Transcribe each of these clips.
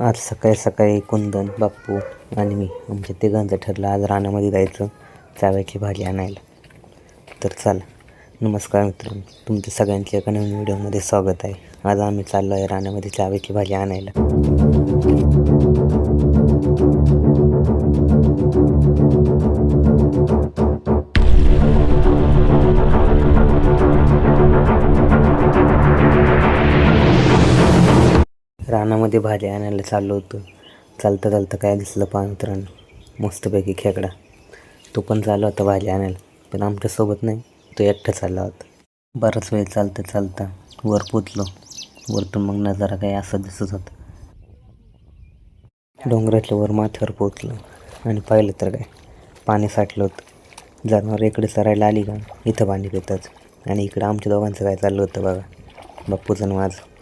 आज सकाळी सकाळी कुंदन बाप्पू आणि मी आमच्या तिघांचं ठरलं आज रानामध्ये जायचं चाव्याची भाजी आणायला. तर चला. नमस्कार मित्रांनो. तुमच्या सगळ्यांच्या एका नवीन व्हिडिओमध्ये स्वागत आहे. आज आम्ही चाललो आहे रानामध्ये चाव्याची भाजी आणायला. रानामध्ये भाज्या आणायला चाललो होतो. चालता चालता काय दिसलं पहा मित्रांनो मस्तपैकी खेकडा. तो पण चालला होता भाज्या आणायला. पण आमच्यासोबत नाही. तो एकटा चालला होता. बराच वेळ चालता चालता वर पोचलो. वरतून मग नजारा काही असा दिसत होता. डोंगराच्या वर माथ्यावर पोचलो. आणि पाहिलं तर काय? पाणी साठलं होतं. जनावर इकडे चरायला आली का? इथं पाणी पितात आणि इकडं आमच्या दोघांचं काय चाललं होतं बघा. बाप्पूचं माझं.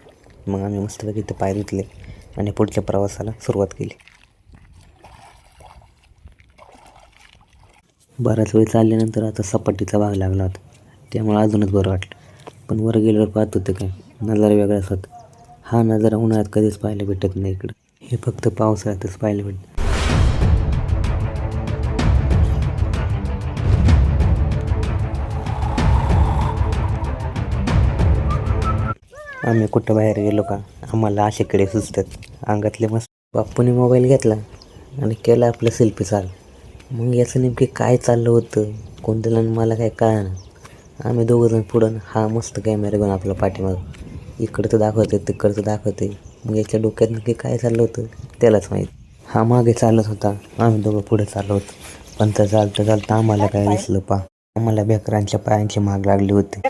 मग आम्ही मस्तपैकी इथं पाय धुतले आणि पुढच्या प्रवासाला सुरुवात केली. बराच वेळ चालल्यानंतर आता सपाटीचा भाग लागला होता. त्यामुळे अजूनच बरं वाटलं. पण वर गेल्यावर पाहत होतं काय? नजारा वेगळाच होता. हा नजारा उन्हाळ्यात कधीच पाहायला भेटत नाही इकडं. हे फक्त पावसाळ्यातच पाहायला भेटतं. आम्ही कुठं बाहेर गेलो का? आम्हाला असे कडे सुचतात. अंगातले मस्त बाप्पूने मोबाईल घेतला आणि केला आपलं सेल्फी चाल. मग याचं नेमके काय चाललं होतं? कोणत्याला आणि मला काय कळणार आम्ही दोघंजण पुढं हा मस्त कॅमेरा घेऊन आपला पाठीमाग. इकडचं दाखवते तिकडचं दाखवते मग याच्या डोक्यात नक्की काय चाललं होतं? त्यालाच माहीत. हा मागे चालत होता. आम्ही दोघं पुढे चाललो होतो. पण तर चालतं चालतं आम्हाला काय दिसलं पा. आम्हाला बेकरांच्या पायांची माग लागली होती.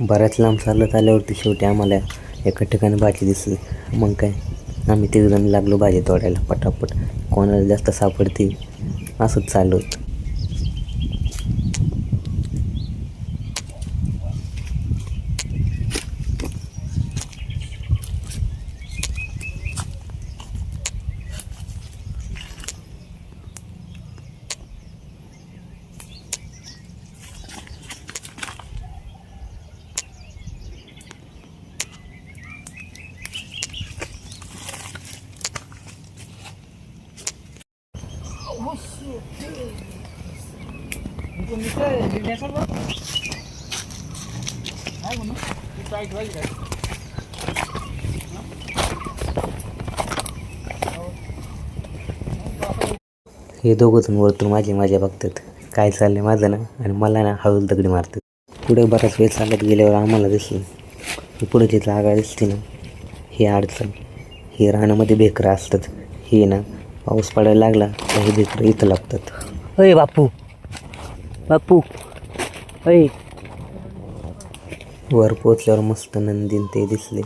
बऱ्याच लांब चालत आल्यावरती शेवटी आम्हाला एका ठिकाणी भाजी दिसली. मग काय? आम्ही तिघजण लागलो भाजी तोडायला पटापट. कोणाला जास्त सापडते असंच चालू होतं. हे दोघं जण वरतून माझी माझ्या बघतात. काय चाललंय माझं ना? आणि मला ना हळूल दगडी मारतात. पुढे बराच वेळ चालत गेल्यावर आम्हाला दिसलं. पुढे जी जागा दिसते ना हे अडचण. हे रानामध्ये बेकरं असतात. हे ना पाऊस पडायला लागला तर हे बेकरं इथं लागतात. अय बापू. बापू. अय वर पोचल्यावर मस्त नंदीन ते दिसले.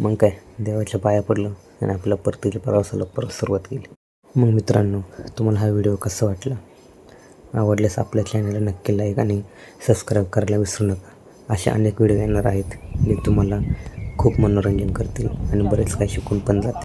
मग काय देवाच्या पाया पडलं आणि आपल्या परतीच्या प्रवासाला परत सुरुवात केली. मग मित्रांनो तुम्हाला हा व्हिडिओ कसा वाटला? आवडल्यास आपल्या चॅनलला नक्की लाईक आणि सबस्क्राईब करायला विसरू नका. असे अनेक व्हिडिओ येणार आहेत. जे तुम्हाला खूप मनोरंजन करतील आणि बरेच काही शिकून पण जातील.